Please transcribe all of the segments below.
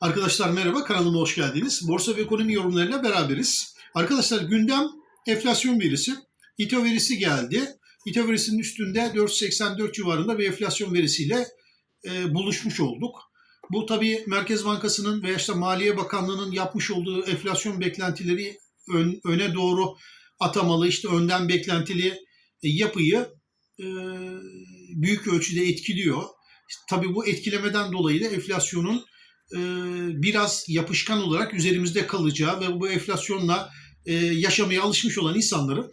Arkadaşlar merhaba, kanalıma hoş geldiniz. Borsa ve ekonomi yorumlarıyla beraberiz. Arkadaşlar gündem enflasyon verisi. İTO verisi geldi. İTO verisinin üstünde 4.84 civarında bir enflasyon verisiyle e, buluşmuş olduk. Bu tabii Merkez Bankası'nın veya işte Maliye Bakanlığı'nın yapmış olduğu enflasyon beklentileri ön- öne doğru atamalı, işte önden beklentili e, yapıyı e, büyük ölçüde etkiliyor. İşte tabii bu etkilemeden dolayı da enflasyonun biraz yapışkan olarak üzerimizde kalacağı ve bu enflasyonla e, yaşamaya alışmış olan insanları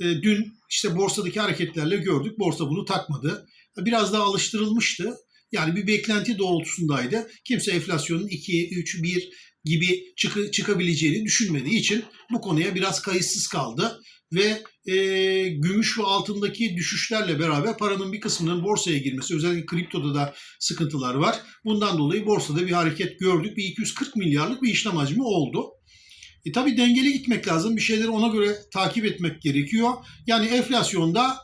e, dün işte borsadaki hareketlerle gördük. Borsa bunu takmadı. Biraz daha alıştırılmıştı. Yani bir beklenti doğrultusundaydı. Kimse enflasyonun 2, 3, 1 gibi çıkı, çıkabileceğini düşünmediği için bu konuya biraz kayıtsız kaldı. Ve e, gümüş ve altındaki düşüşlerle beraber paranın bir kısmının borsaya girmesi, özellikle kriptoda da sıkıntılar var. Bundan dolayı borsada bir hareket gördük. Bir 240 milyarlık bir işlem hacmi oldu. E tabi dengeli gitmek lazım. Bir şeyleri ona göre takip etmek gerekiyor. Yani enflasyonda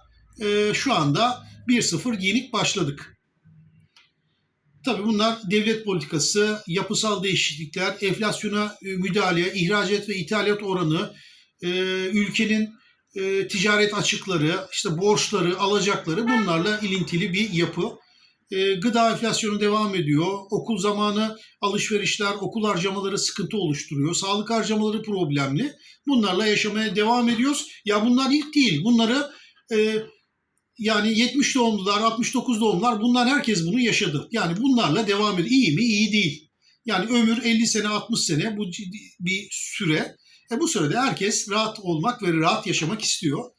e, şu anda 1-0 yenik başladık. Tabii bunlar devlet politikası, yapısal değişiklikler, enflasyona e, müdahale, ihracat ve ithalat oranı, e, ülkenin e, ticaret açıkları, işte borçları, alacakları bunlarla ilintili bir yapı. Gıda enflasyonu devam ediyor. Okul zamanı alışverişler, okul harcamaları sıkıntı oluşturuyor. Sağlık harcamaları problemli. Bunlarla yaşamaya devam ediyoruz. Ya bunlar ilk değil. Bunları yani 70 doğumlular, 69 doğumlular bunlar herkes bunu yaşadı. Yani bunlarla devam ediyor. İyi mi? İyi değil. Yani ömür 50 sene, 60 sene bu ciddi bir süre. E bu sürede herkes rahat olmak ve rahat yaşamak istiyor.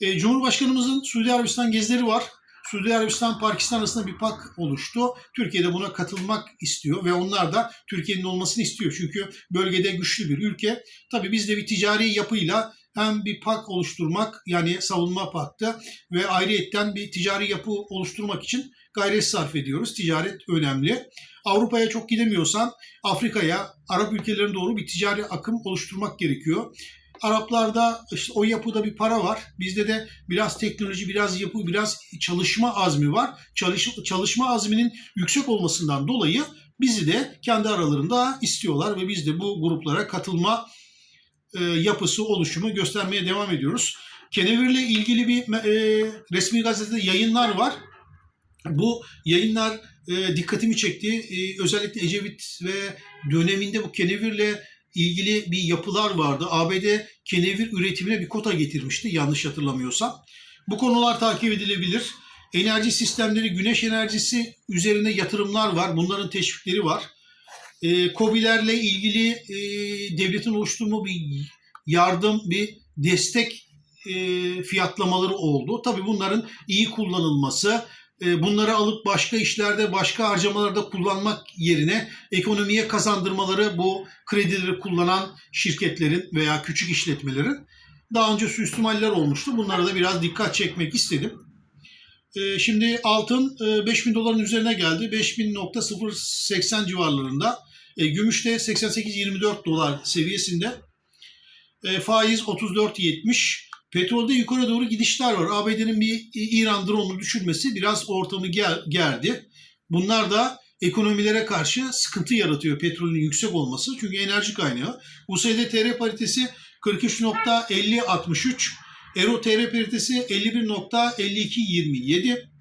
E, Cumhurbaşkanımızın Suudi Arabistan gezileri var. Suudi Arabistan Pakistan arasında bir pak oluştu. Türkiye de buna katılmak istiyor ve onlar da Türkiye'nin olmasını istiyor. Çünkü bölgede güçlü bir ülke. Tabii biz de bir ticari yapıyla hem bir pak oluşturmak yani savunma paktı ve ayrıyetten bir ticari yapı oluşturmak için gayret sarf ediyoruz. Ticaret önemli. Avrupa'ya çok gidemiyorsan Afrika'ya, Arap ülkelerine doğru bir ticari akım oluşturmak gerekiyor. Araplarda işte o yapıda bir para var. Bizde de biraz teknoloji, biraz yapı, biraz çalışma azmi var. Çalış, çalışma azminin yüksek olmasından dolayı bizi de kendi aralarında istiyorlar ve biz de bu gruplara katılma e, yapısı, oluşumu göstermeye devam ediyoruz. Kenevir'le ilgili bir e, resmi gazetede yayınlar var. Bu yayınlar e, dikkatimi çekti. E, özellikle Ecevit ve döneminde bu kenevirle ilgili bir yapılar vardı. ABD kenevir üretimine bir kota getirmişti yanlış hatırlamıyorsam. Bu konular takip edilebilir. Enerji sistemleri, güneş enerjisi üzerine yatırımlar var. Bunların teşvikleri var. E, COBİ'lerle ilgili e, devletin oluşturduğu bir yardım, bir destek e, fiyatlamaları oldu. Tabii bunların iyi kullanılması, e, bunları alıp başka işlerde, başka harcamalarda kullanmak yerine ekonomiye kazandırmaları bu kredileri kullanan şirketlerin veya küçük işletmelerin daha önce suistimaller olmuştu. Bunlara da biraz dikkat çekmek istedim. E, şimdi altın e, 5000 doların üzerine geldi. 5000.080 civarlarında. E, gümüş de 88-24 dolar seviyesinde. E, faiz 34.70. Petrolde yukarı doğru gidişler var. ABD'nin bir İran drone'u düşürmesi biraz ortamı ger, gerdi. Bunlar da ekonomilere karşı sıkıntı yaratıyor petrolün yüksek olması. Çünkü enerji kaynağı. USD TR paritesi 43.5063. Euro TR paritesi 51.5227.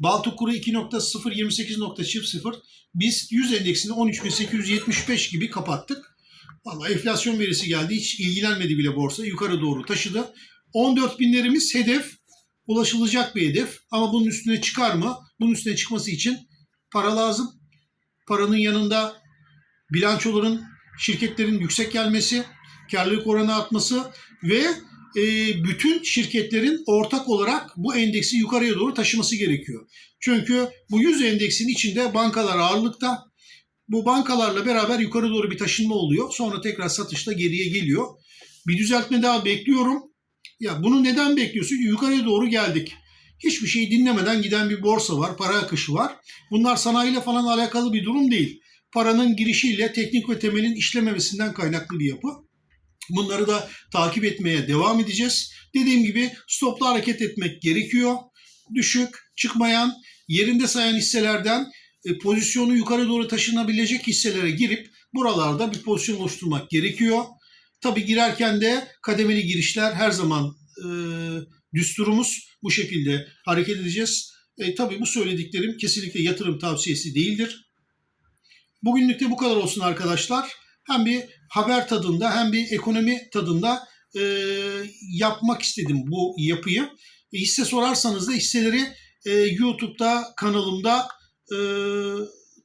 Baltık kuru 2.028.00. Biz 100 endeksini 13.875 gibi kapattık. Vallahi enflasyon verisi geldi. Hiç ilgilenmedi bile borsa. Yukarı doğru taşıdı. 14 binlerimiz hedef. Ulaşılacak bir hedef. Ama bunun üstüne çıkar mı? Bunun üstüne çıkması için para lazım. Paranın yanında bilançoların, şirketlerin yüksek gelmesi, karlılık oranı artması ve e, bütün şirketlerin ortak olarak bu endeksi yukarıya doğru taşıması gerekiyor. Çünkü bu 100 endeksin içinde bankalar ağırlıkta. Bu bankalarla beraber yukarı doğru bir taşınma oluyor. Sonra tekrar satışta geriye geliyor. Bir düzeltme daha bekliyorum. Ya bunu neden bekliyorsun? Yukarıya doğru geldik. Hiçbir şey dinlemeden giden bir borsa var, para akışı var. Bunlar sanayiyle falan alakalı bir durum değil. Paranın girişiyle teknik ve temelin işlememesinden kaynaklı bir yapı. Bunları da takip etmeye devam edeceğiz. Dediğim gibi stopla hareket etmek gerekiyor. Düşük, çıkmayan, yerinde sayan hisselerden e, pozisyonu yukarı doğru taşınabilecek hisselere girip buralarda bir pozisyon oluşturmak gerekiyor. Tabii girerken de kademeli girişler her zaman e, düsturumuz. Bu şekilde hareket edeceğiz. E, tabii bu söylediklerim kesinlikle yatırım tavsiyesi değildir. Bugünlük de bu kadar olsun arkadaşlar. Hem bir haber tadında hem bir ekonomi tadında e, yapmak istedim bu yapıyı. E, hisse sorarsanız da hisseleri e, YouTube'da kanalımda e,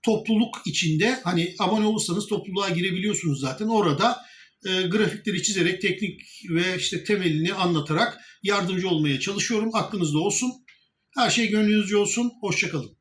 topluluk içinde hani abone olursanız topluluğa girebiliyorsunuz zaten. Orada e, grafikleri çizerek teknik ve işte temelini anlatarak yardımcı olmaya çalışıyorum. Aklınızda olsun. Her şey gönlünüzce olsun. Hoşçakalın.